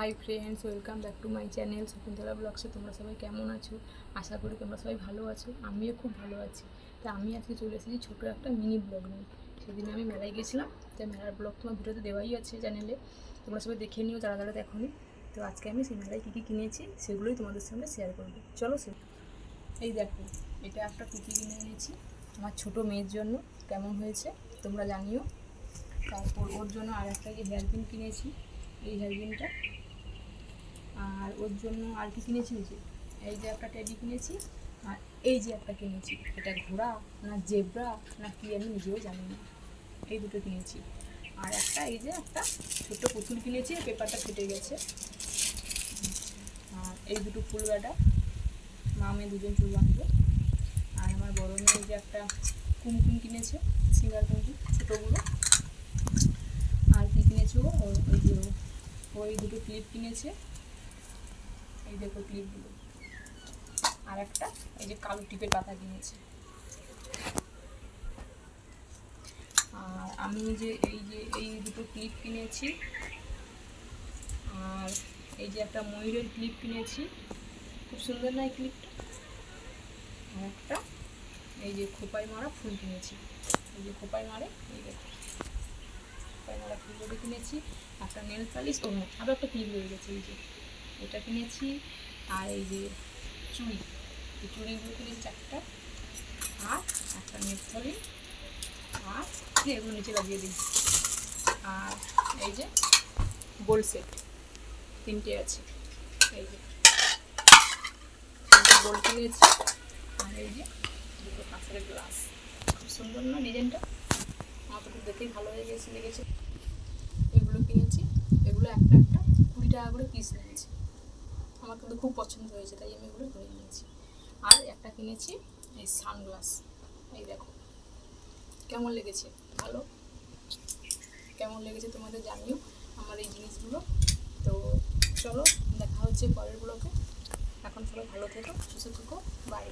Hi friends welcome back to my channel Shakuntala ব্লগসে তোমরা সবাই কেমন আছো? আশা করি তোমরা সবাই ভালো আছো, আমিও খুব ভালো আছি। তা আমি আজকে চলে এসেছি ছোটো একটা মিনি ব্লগ নিয়ে। সেদিন আমি মেলায় গেছিলাম, তো মেলার ব্লগ তোমার ভিডিওতে দেওয়াই আছে চ্যানেলে তোমরা সবাই দেখে নিও যারা যারা দেখোনি। তো আজকে আমি সেই মেলায় কী কী কিনেছি, সেগুলোই তোমাদের সঙ্গে শেয়ার করব। চলো সে এই দেখো, এটা একটা টুপি কিনে এনেছি, আমার ছোটো মেয়ের জন্য, কেমন হয়েছে তোমরা জানিও। তারপর ওর জন্য আর একটা যে হেয়ার পিন কিনেছি, এই হেয়ার পিনটা আর ওর জন্য আর কি কিনেছি যে, এই যে একটা টেডি কিনেছি, আর এই যে একটা কিনেছি। এটা ঘোড়া না জেব্রা না কি আমি নিজেও জানি না। এই দুটো কিনেছি। আর একটা এই যে একটা ছোট্ট পুতুল কিনেছি, পেপারটা ফেটে গেছে। আর এই দুটো ফুল ব্যাটা, মা মেয়ে দুজন চুল বাঁধবে। আর আমার বড় মেয়ে যে একটা কুমকুম কিনেছে, সিঙ্গার কুমকুম, ছোটোগুলো। আর কি কিনেছে ওই যে ওই দুটো ক্লিপ কিনেছে। এই দেখো ক্লিপগুলো। আর একটা, এই যে কালো টিপের পাতা কিনেছি আর আমি যে এই যে, এই দুটো ক্লিপ কিনেছি, আর এই যে একটা ময়ূরের ক্লিপ কিনেছি, খুব সুন্দর না এই ক্লিপটা? আর একটা, এই যে খোপাই মারা ফুল কিনেছি। এই যে খোপাই মারে, এই দেখো। খোপাই মারা ফুলগুলো কিনেছি, একটা নেল পালিশ, ও আরও একটা ক্লিপ রয়ে গেছে, এই যে। এটা কিনেছি আর এই যে চুড়ি, এই চুড়িগুলো কিনেছি চারটা। আর একটা নেপথলি আর এগুলো নিচে লাগিয়ে দিই। আর এই যে গোল সেট, তিনটে আছে। এই যে গোল কিনেছি। আর এই যে দুটো কাঁচের গ্লাস। খুব সুন্দর না ডিজাইনটা? আমার তো দেখেই ভালো হয়ে গেছে, লেগেছে এগুলো কিনেছি এগুলো একটা একটা কুড়ি টাকা করে পিস নিয়েছি কিন্তু খুব পছন্দ হয়েছে, তাই আমি ওগুলো ধরে নিয়েছি। আর একটা কিনেছি, এই সানগ্লাস। এই দেখো, কেমন লেগেছে? ভালো? কেমন লেগেছে তোমাদের জানিও আমার এই জিনিসগুলো। তো চলো, দেখা হচ্ছে পরের ব্লগে এখন সবাই ভালো থেকো, সুস্থ থেকো বাই